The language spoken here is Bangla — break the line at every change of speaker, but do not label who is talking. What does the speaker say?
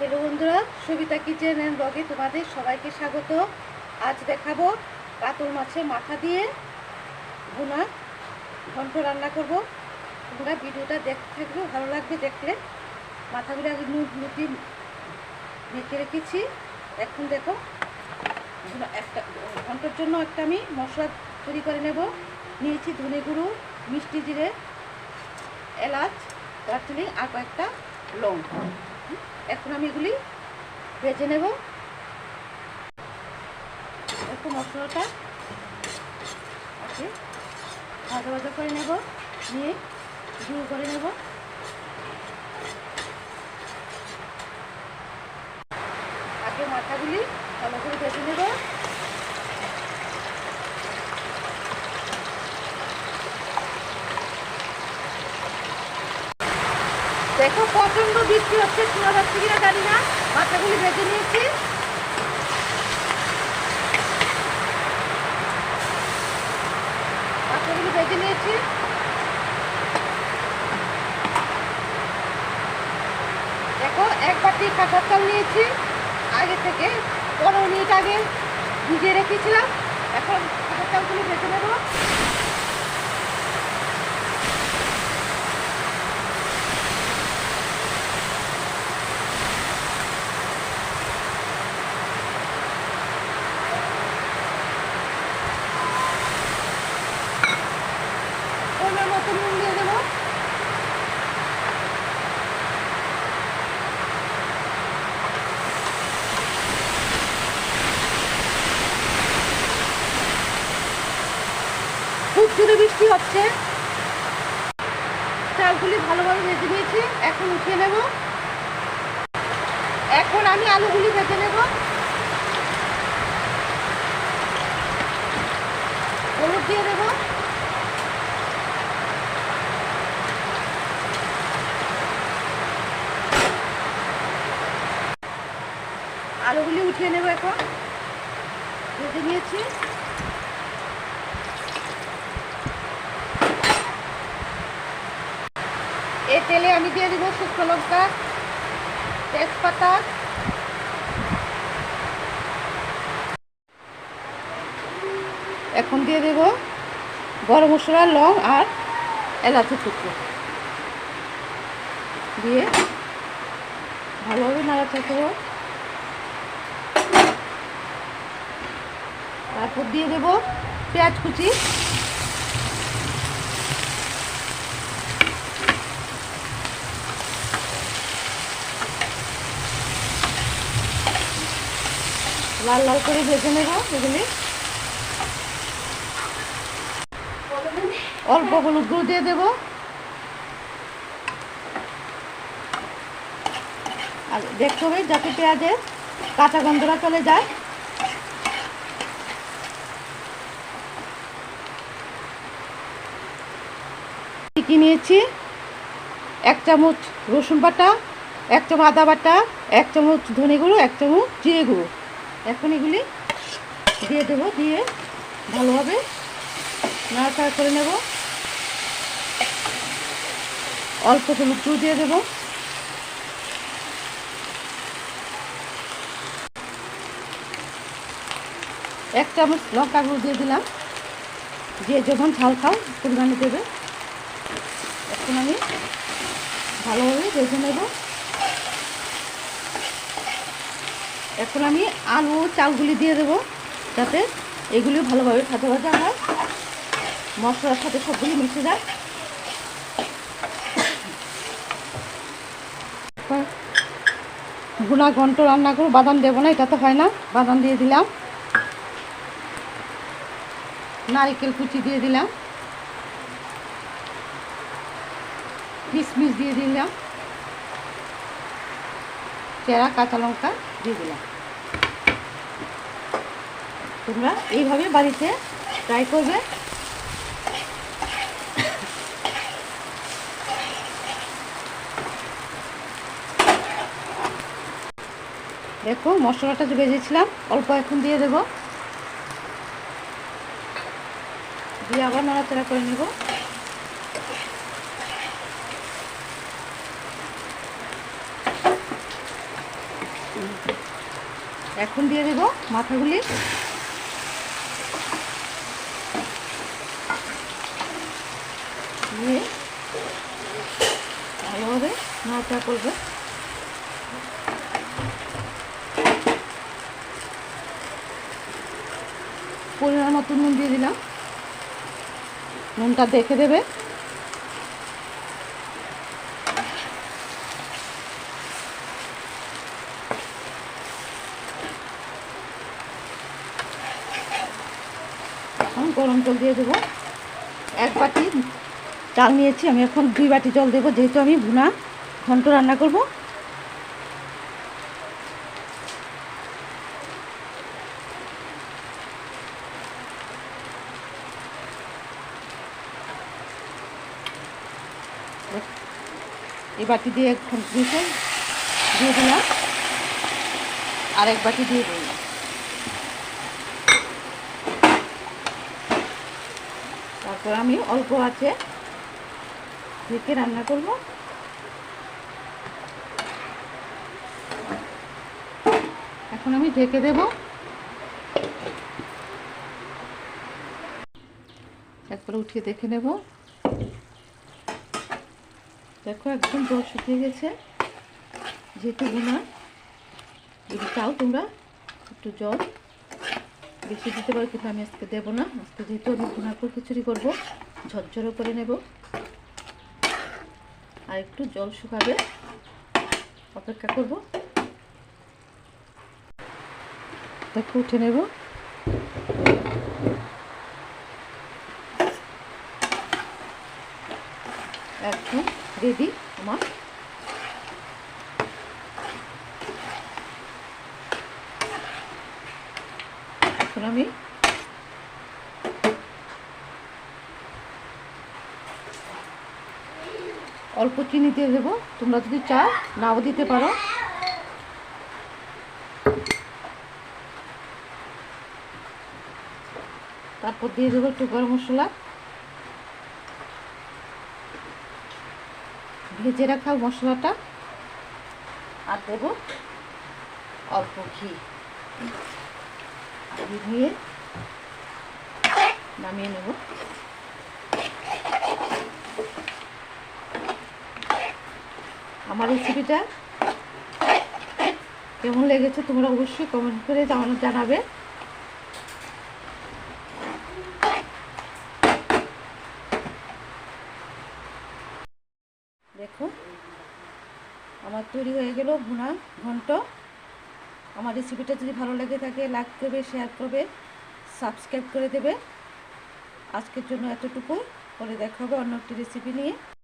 হ্যালো বন্ধুরা, সবিতা কিচেন অ্যান্ড ব্লগে তোমাদের সবাইকে স্বাগত। আজ দেখাবো কাতল মাছের মাথা দিয়ে ভুনা ঘন্ট রান্না করব। তোমরা ভিডিওটা দেখতে থাকবে, ভালো লাগবে দেখলে। মাথাগুলো আগে নুটি মেখে রেখেছি। এখন দেখো একটা, ঘণ্টার জন্য একটা আমি মশলা তৈরি করে নেব। নিয়েছি ধনে গুঁড়ো, মিষ্টি জিরে, এলাচ দার্জিলিং আর কয়েকটা লং। এখন আমি এগুলি ভেজে নেব। একটু মশলাটা ভাজা ভাজা করে নেব, নিয়ে গুঁড়ো করে নেব। আগে মাথাগুলি ভালো করে ভেজে নেব। দেখো প্রচণ্ড বৃষ্টি হচ্ছে, শোনা যাচ্ছে কিনা জানি না। মাথাগুলি ভেজে নিয়েছি। মাথাগুলি ভেজে নিয়েছি। দেখো, এক বাটি কাঁচা চাল নিয়েছি। আগে থেকে পনেরো মিনিট আগে ভিজিয়ে রেখেছিলাম। এখন কাঁচা চালগুলি ভেজে নেব পনেরো মতো নুন দিয়ে দেবো জোরে বৃষ্টি হচ্ছে। চালগুলি ভালোভাবে ভেজে নিয়েছি। এখন উঠিয়ে নেব। এখন আমি আলুগুলি ভেজে নেব। হলুদ দিয়ে দেবো। আলুগুলি উঠিয়ে নেব এখন। ভেজে নিয়েছি। এ তেলে আমি দিয়ে দিব শুকনো লঙ্কা, তেজপাতা। এখন দিয়ে দেব গরম মশলা, লং আর এলাচি টুকরো। দিয়ে ভালোভাবে নাড়াচাড়া করব তারপর দিয়ে দেব পেঁয়াজ কুচি। লাল লাল করে ভেজে নেব, এগুলি। অল্প হলুদ গুঁড়ো দিয়ে দেব। আর দেখতে হবে যাতে পেঁয়াজের কাঁচা গন্ধটা চলে যায়। কি নিয়েছি। এক চামচ রসুন বাটা, এক চামচ আদা বাটা, এক চামচ ধনে গুঁড়ো, এক চামচ জিরে গুঁড়ো। এখন এগুলি দিয়ে দেবো, দিয়ে ভালোভাবে নাড়াচাড়া করে নেব। অল্প হলুদ গুঁড়ো দিয়ে দেবো। এক চামচ লঙ্কা গুঁড়ো দিয়ে দিলাম। যে যখন ঝাল খাও, পরিমাণে দেবে। এখন আমি ভালোভাবে ভেজে নেব। এখন আমি আলু, চালগুলি দিয়ে দেবো যাতে এগুলি ভালোভাবে ভাজা ভাজা হয়। মশলার সাথে সবগুলি মিশে যায়। গুনা ঘন্ট রান্না করব। বাদাম দেবো না, এটা তো হয় না। বাদাম দিয়ে দিলাম। নারিকেল কুচি দিয়ে দিলাম। কিশমিশ দিয়ে দিলাম। চেরা, কাঁচা লঙ্কা দিয়ে দিলাম। তোমরা এইভাবে বাড়িতে ট্রাই করবে। দেখো, মশলাটা যে ভেজেছিলাম, অল্প এখন দিয়ে দেব। দিয়ে আবার নাড়াচাড়া করে নেব। এখন দিয়ে দেবো মাথাগুলি দিয়ে ভালোভাবে নাড়াচা করবে। পরিমাণ মতো নুন দিয়ে দিলাম। নুনটা দেখে দেবে। গরম জল দিয়ে দেবো। এক বাটি চাল নিয়েছি, আমি এখন দুই বাটি জল দেবো, যেহেতু আমি ভুনা। ঘন্ট রান্না করব। এই বাটি দিয়ে ঘণ্টা দিয়েছে দিয়ে দিলাম। আর এক বাটি দিয়ে দিলাম। তারপর আমি অল্প আছে ঢেকে রান্না করব। এখন আমি ঢেকে দেব। একবার উঠিয়ে দেখে নেব। দেখো একদম জল শুকিয়ে গেছে। যেহেতু গুনা, যদি চাও তোমরা একটু জল বেশি দিতে পারো, কিন্তু আমি আজকে দেবো না। আজকে যেহেতু আমি ভুনাপুর খিচুড়ি করব ঝরঝরও করে নেব। আর একটু জল শুকাবে। অপেক্ষা করব। দেখো উঠে নেব। একদম রেডি আমার। এখন আমি অল্প চিনি দিয়ে দেবো। তোমরা যদি চাও, নাও দিতে পারো। তারপর দিয়ে দেবো একটু গরম মশলা। ভেজে রাখা মশলাটা আর দেবো অল্প ঘি। ঘি দিয়ে নামিয়ে নেব। আমার রেসিপিটা কেমন লেগেছে তোমরা অবশ্যই কমেন্ট করে জানানো জানাবে। দেখো, আমার তৈরি হয়ে গেল ভুনা, ঘন্ট। আমার রেসিপিটা যদি ভালো লেগে থাকে লাইক করবে শেয়ার করবে সাবস্ক্রাইব করে দেবে। আজকের জন্য এতটুকু পরে দেখা হবে অন্য একটি রেসিপি নিয়ে।